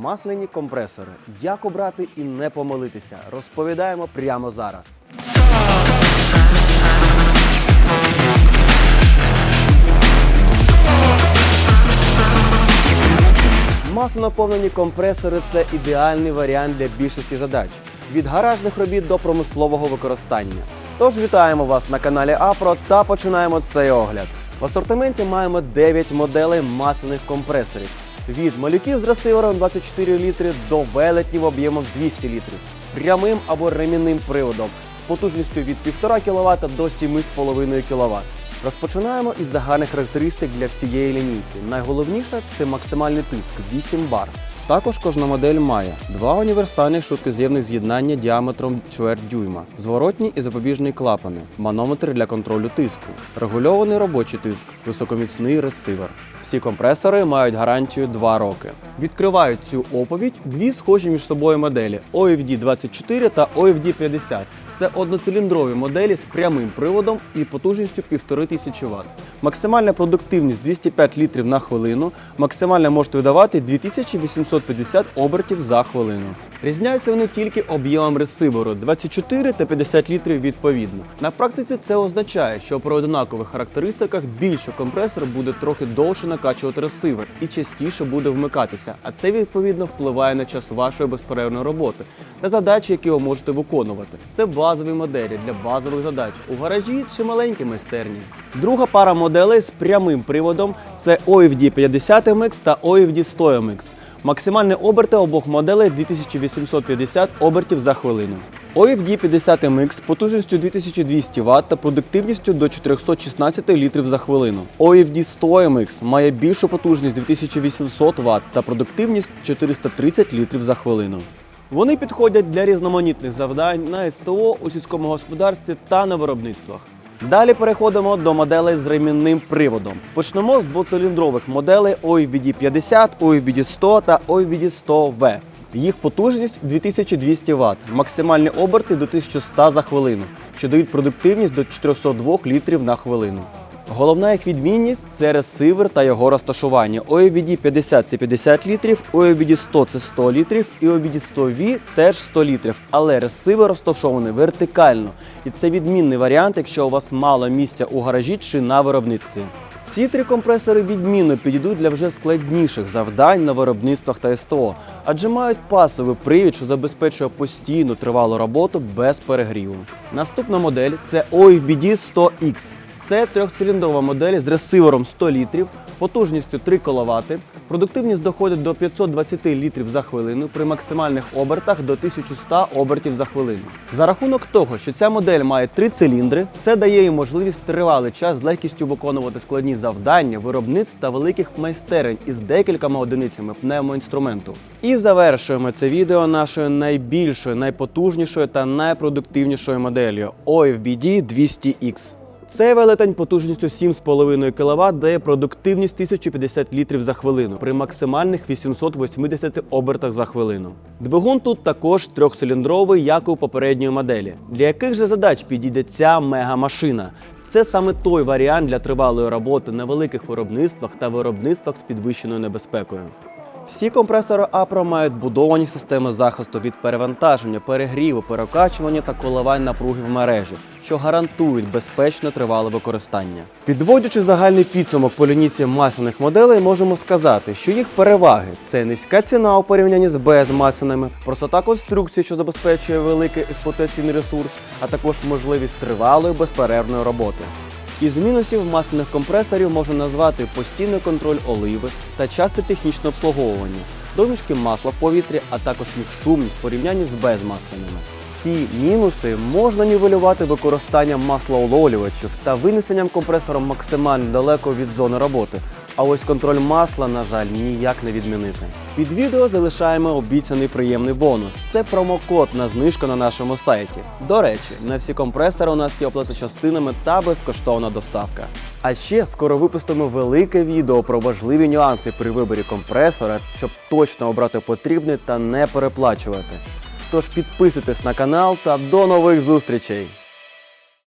Масляні компресори. Як обрати і не помилитися, розповідаємо прямо зараз. Масло наповнені компресори це ідеальний варіант для більшості задач від гаражних робіт до промислового використання. Тож вітаємо вас на каналі Апро та починаємо цей огляд. В асортименті маємо 9 моделей масляних компресорів. Від малюків з ресивером 24 літри до велетнів об'ємом 200 літрів з прямим або ремінним приводом з потужністю від 1,5 кВт до 7,5 кВт. Розпочинаємо із загальних характеристик для всієї лінійки. Найголовніше це максимальний тиск 8 бар. Також кожна модель має два універсальних швидкоз'ємних з'єднання діаметром чверть дюйма, зворотні і запобіжні клапани, манометр для контролю тиску, регульований робочий тиск, високоміцний ресивер. Всі компресори мають гарантію 2 роки. Відкривають цю оповідь дві схожі між собою моделі OFD 24 та OFD 50. Це одноциліндрові моделі з прямим приводом і потужністю 1500 Вт. Максимальна продуктивність 205 літрів на хвилину. Максимально можуть видавати 2850 обертів за хвилину. Різняються вони тільки об'ємом ресиверу 24 та 50 літрів відповідно. На практиці це означає, що при однакових характеристиках більше компресор буде трохи довше накачувати ресивер і частіше буде вмикатися, а це відповідно впливає на час вашої безперервної роботи та задачі, які ви можете виконувати. Це базові моделі для базових задач у гаражі чи маленькій майстерні. Друга пара моделей з прямим приводом це OFD 50 MX та OFD 100 MX. Максимальні оберти обох моделей 2850 обертів за хвилину. OFD 50 MX потужністю 2200 Вт та продуктивністю до 416 літрів за хвилину. OFD 100 MX має більшу потужність 2800 Вт та продуктивність 430 літрів за хвилину. Вони підходять для різноманітних завдань на СТО у сільському господарстві та на виробництвах. Далі переходимо до моделей з ремінним приводом. Почнемо з двоциліндрових моделей OFBD 50, OFBD 100 та OFBD 100 v Їх потужність 2200 Вт, максимальні оберти до 1100 за хвилину, що дають продуктивність до 402 літрів на хвилину. Головна їх відмінність це ресивер та його розташування. OEBD 50 це 50 літрів, OEBD 100 це 100 літрів і OEBD 100 V теж 100 літрів. Але ресивер розташований вертикально. І це відмінний варіант, якщо у вас мало місця у гаражі чи на виробництві. Ці три компресори відмінно підійдуть для вже складніших завдань на виробництвах та СТО, адже мають пасовий привід, що забезпечує постійну тривалу роботу без перегріву. Наступна модель це OFBD 100X. Це трьохциліндрова модель з ресивером 100 літрів, потужністю 3 кВт. Продуктивність доходить до 520 літрів за хвилину при максимальних обертах до 1100 обертів за хвилину. За рахунок того, що ця модель має три циліндри, це дає їй можливість тривалий час з легкістю виконувати складні завдання, виробництв та великих майстерень із декількома одиницями пневмоінструменту. І завершуємо це відео нашою найбільшою, найпотужнішою та найпродуктивнішою моделлю OFBD 200X. Цей велетень потужністю 7,5 кВт дає продуктивність 1050 літрів за хвилину при максимальних 880 обертах за хвилину. Двигун тут також трьохциліндровий, як і у попередньої моделі. Для яких же задач підійде ця мегамашина? Це саме той варіант для тривалої роботи на великих виробництвах та виробництвах з підвищеною небезпекою. Всі компресори Апро мають вбудовані системи захисту від перевантаження, перегріву, перекачування та коливань напруги в мережі, що гарантують безпечне тривале використання. Підводячи загальний підсумок по лінійці масляних моделей, можемо сказати, що їх переваги це низька ціна у порівнянні з безмасляними, простота конструкції, що забезпечує великий експлуатаційний ресурс, а також можливість тривалої безперервної роботи. Із мінусів масляних компресорів можна назвати постійний контроль оливи та часте технічне обслуговування, домішки масла в повітрі, а також їх шумність в порівнянні з безмасляними. Ці мінуси можна нівелювати використанням маслоуловлювачів та винесенням компресора максимально далеко від зони роботи. А ось контроль масла, на жаль, ніяк не відмінити. Під відео залишаємо обіцяний приємний бонус. Це промокод на знижку на нашому сайті. До речі, на всі компресори у нас є оплата частинами та безкоштовна доставка. А ще скоро випустимо велике відео про важливі нюанси при виборі компресора, щоб точно обрати потрібний та не переплачувати. Тож підписуйтесь на канал та до нових зустрічей!